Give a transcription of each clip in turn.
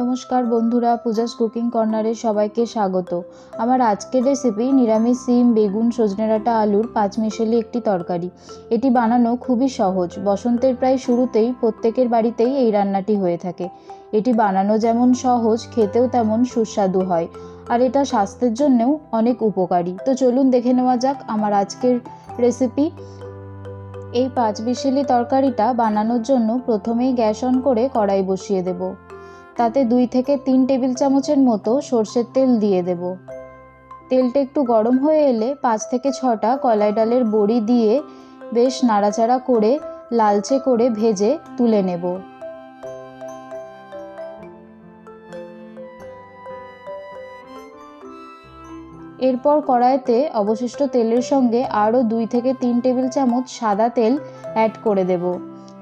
নমস্কার বন্ধুরা, পূজাস কুকিং কর্নারে সবাইকে স্বাগত। আমার আজকের রেসিপি নিরামিষ সিম, বেগুন, সজনে ডাঁটা, আলুর পাঁচমিশালি একটি তরকারি। এটি বানানো খুবই সহজ। বসন্তের প্রায় শুরুতেই প্রত্যেকের বাড়িতেই এই রান্নাটি হয়ে থাকে। এটি বানানো যেমন সহজ, খেতেও তেমন সুস্বাদু হয়। আর এটা স্বাস্থ্যের জন্যেও অনেক উপকারী। তো চলুন দেখে নেওয়া যাক আমার আজকের রেসিপি এই পাঁচ বিশেলি তরকারিটা বানানোর জন্য প্রথমেই গ্যাস অন করে কড়াই বসিয়ে দেব। তাতে দুই থেকে তিন টেবিল চামচের মতো সর্ষের তেল দিয়ে দেব। তেলটা একটু গরম হয়ে এলে পাঁচ থেকে ছটা কলাই ডালের বড়ি দিয়ে বেশ নাড়াচাড়া করে লালচে করে ভেজে তুলে নেব। এরপর কড়াইতে অবশিষ্ট তেলের সঙ্গে আরও দুই থেকে তিন টেবিল চামচ সাদা তেল অ্যাড করে দেব।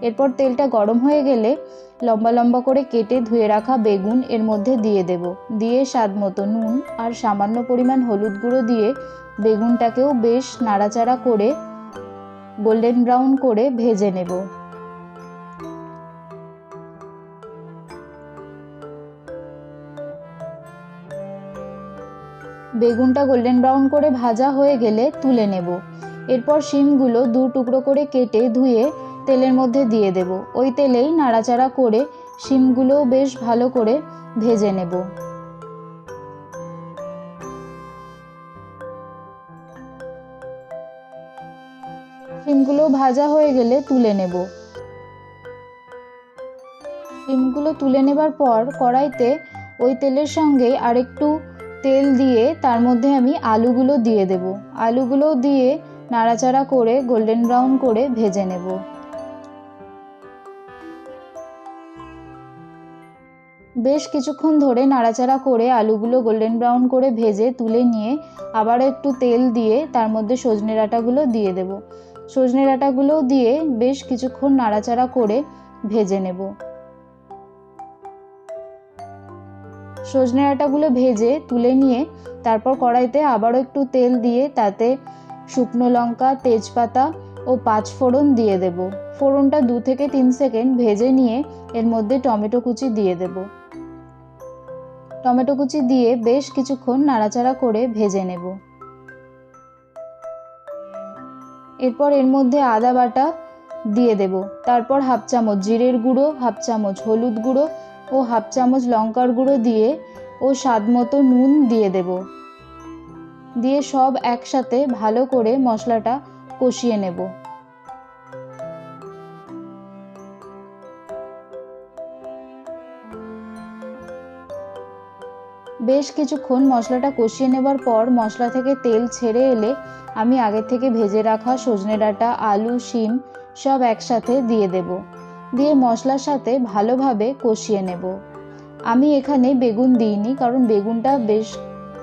এরপর তেলটা গরম হয়ে গেলে লম্বা লম্বা করে কেটে ধুয়ে রাখা বেগুন এর মধ্যে দিয়ে দেব। দিয়ে স্বাদ মতো নুন আর সামান্য পরিমাণ হলুদ গুঁড়ো দিয়ে বেগুনটাকেও বেশ নাড়াচাড়া করে গোল্ডেন ব্রাউন করে ভেজে নেব। বেগুনটা গোল্ডেন ব্রাউন করে ভাজা হয়ে গেলে তুলে নেব। এরপর শিমগুলো দু টুকরো করে কেটে ধুয়ে তেলের মধ্যে দিয়ে দেব। ওই তেলেই নাড়াচাড়া করে শিমগুলোও বেশ ভালো করে ভেজে নেব। শিমগুলো ভাজা হয়ে গেলে তুলে নেব। শিমগুলো তুলে নেবার পর কড়াইতে ওই তেলের সঙ্গে আরেকটু তেল দিয়ে তার মধ্যে আমি আলুগুলো দিয়ে দেব। আলুগুলো দিয়ে নাড়াচাড়া করে গোল্ডেন ব্রাউন করে ভেজে নেব। বেশ কিছুক্ষণ ধরে নাড়াচাড়া করে আলুগুলো গোল্ডেন ব্রাউন করে ভেজে তুলে নিয়ে আবার একটু তেল দিয়ে তার মধ্যে সজনে ডাঁটাগুলো দিয়ে দেব। সজনে ডাঁটাগুলো দিয়ে বেশ কিছুক্ষণ নাড়াচাড়া করে ভেজে নেব। সজনে ডাঁটাগুলো ভেজে তুলে নিয়ে তারপর কড়াইতে আবারও একটু তেল দিয়ে তাতে শুকনো লঙ্কা, তেজপাতা ও পাঁচ ফোড়ন দিয়ে দেব। ফোড়নটা দু থেকে তিন সেকেন্ড ভেজে নিয়ে এর মধ্যে টমেটো কুচি দিয়ে দেব। টমেটো কুচি দিয়ে বেশ কিছুক্ষণ নাড়াচাড়া করে ভেজে নেব। এরপর এর মধ্যে আদা বাটা দিয়ে দেব। তারপর হাফ চামচ জিরের গুঁড়ো, হাফ চামচ হলুদ গুঁড়ো ও হাফ চামচ লঙ্কার গুঁড়ো দিয়ে ও স্বাদ মতো নুন দিয়ে দেব। দিয়ে সব একসাথে ভালো করে মশলাটা কষিয়ে নেব। বেশ কিছুক্ষণ মশলাটা কষিয়ে নেবার পর মশলা থেকে তেল ছেড়ে এলে আমি আগে থেকে ভেজে রাখা সজনে ডাঁটা, আলু, শিম সব একসাথে দিয়ে দেব। দিয়ে মশলার সাথে ভালোভাবে কষিয়ে নেব। আমি এখানে বেগুন দিইনি, কারণ বেগুনটা বেশ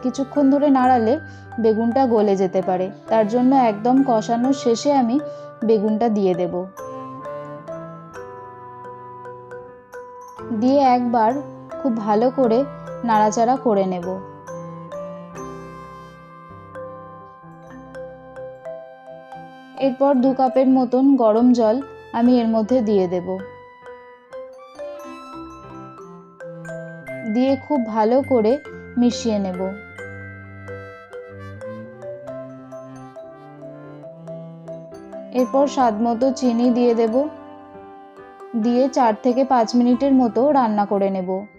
কিছুক্ষণ ধরে নাড়ালে বেগুনটা গলে যেতে পারে। তার জন্য একদম কষানোর শেষে আমি বেগুনটা দিয়ে দেব। দিয়ে একবার খুব ভালো করে নাড়াচাড়া করে নেব। এরপর দু কাপের মতন গরম জল আমি এর মধ্যে দিয়ে দেব। দিয়ে খুব ভালো করে মিশিয়ে নেব। এরপর স্বাদ মতো চিনি দিয়ে দেব। দিয়ে চার থেকে পাঁচ মিনিটের মতো রান্না করে নেব।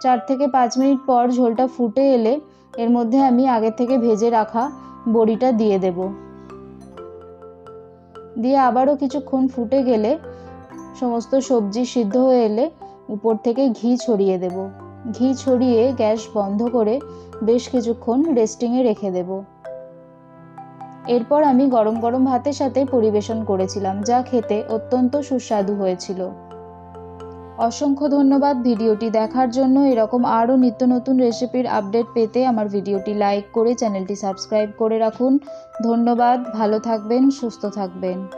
চার থেকে পাঁচ মিনিট পর ঝোলটা ফুটে এলে এর মধ্যে আমি আগে থেকে ভেজে রাখা বড়িটা দিয়ে দেব। দিয়ে আবারও কিছুক্ষণ ফুটে গেলে সমস্ত সবজি সিদ্ধ হয়ে এলে উপর থেকে ঘি ছড়িয়ে দেব। ঘি ছড়িয়ে গ্যাস বন্ধ করে বেশ কিছুক্ষণ রেস্টিংয়ে রেখে দেব। এরপর আমি গরম গরম ভাতের সাথে পরিবেশন করেছিলাম, যা খেতে অত্যন্ত সুস্বাদু হয়েছিল। অসংখ্য ধন্যবাদ ভিডিওটি দেখার জন্য। এরকম আরও নিত্য নতুন রেসিপির আপডেট পেতে আমার ভিডিওটি লাইক করে চ্যানেলটি সাবস্ক্রাইব করে রাখুন। ধন্যবাদ, ভালো থাকবেন, সুস্থ থাকবেন।